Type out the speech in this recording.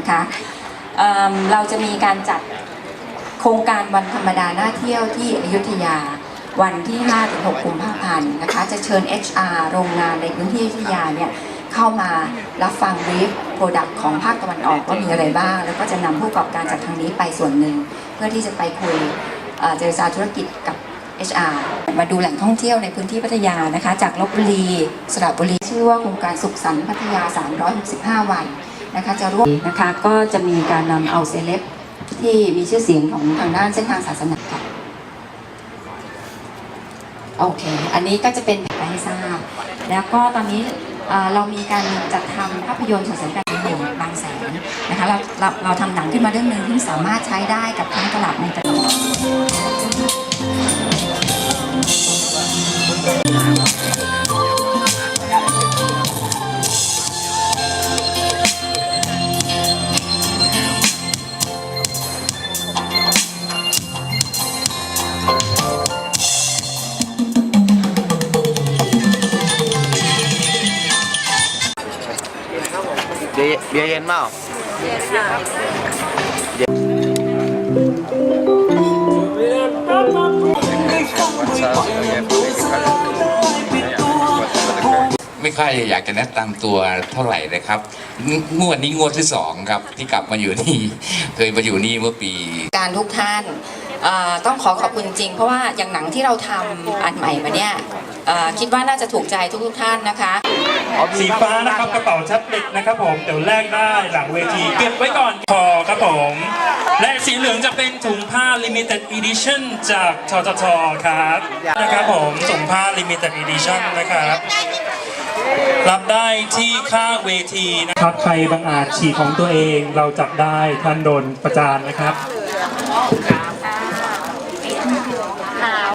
นะคะเเราจะมีการจัดโครงการวันธรรมดาหน้าเที่ยวที่อยุธยาวันที่ 5-6 กุมภาพันธ์นะคะ จะเชิญ HR โรงงานในพื้นที่อยุธยาเนี่ยเข้ามารับฟังรีฟโปรดักต์ของภาคตะวันออกว่ามีอะไรบ้าง แล้วก็จะนำผู้ประกอบการจากทางนี้ไปส่วนหนึ่ง เพื่อที่จะไปคุยเอ่อเจรจาธุรกิจกับ HR มาดูแหล่งท่องเที่ยวในพื้นที่พัทยานะคะ จากลบบุรี สระบุรี ชื่อว่าโครงการสุขสันต์พัทยา 365 วัน นะคะจะร่วมนะคะก็จะมีการนำเอาเซเลบที่มีชื่อเสียงของทางด้านเส้นทางศาสนาค่ะโอเค อันนี้ก็จะเป็นไปให้ทราบ แล้วก็ตอนนี้เออเรามีการจัดทำภาพยนตร์ส่งเสริมการเงินบางแสนนะคะเราเราเราทำหนังขึ้นมาเรื่องหนึ่งที่สามารถใช้ได้กับทั้งตลาดในตลาด บียร์เบียร์เย็นเปล่าไม่ค่อยอยากจะแนะนำตัวเท่าไหร่เลยครับงงวดนี้งวดที่สองครับ ที่กลับมาอยู่นี่ เคยมาอยู่นี่เมื่อปี การทุกท่านเอ่อต้องขอขอบคุณจริง เพราะว่าอย่างหนังที่เราทำอันใหม่มาเนี่ยอ่อคิดว่าน่าจะถูกใจทุกๆท่านนะคะ สีฟ้านะครับกระเป๋าแท็บเล็ตนะครับผมเดี๋ยวแลกได้หลังเวทีเก็บไว้ก่อนพอครับผม และสีเหลืองจะเป็นถุงผ้า limited edition จากทททครับนะครับผมถุงผ้า limited edition นะครับรับได้ที่ค่าเวทีนะครับใครบางอาจฉีของตัวเองเราจับได้ท่านโดนประจานนะครับ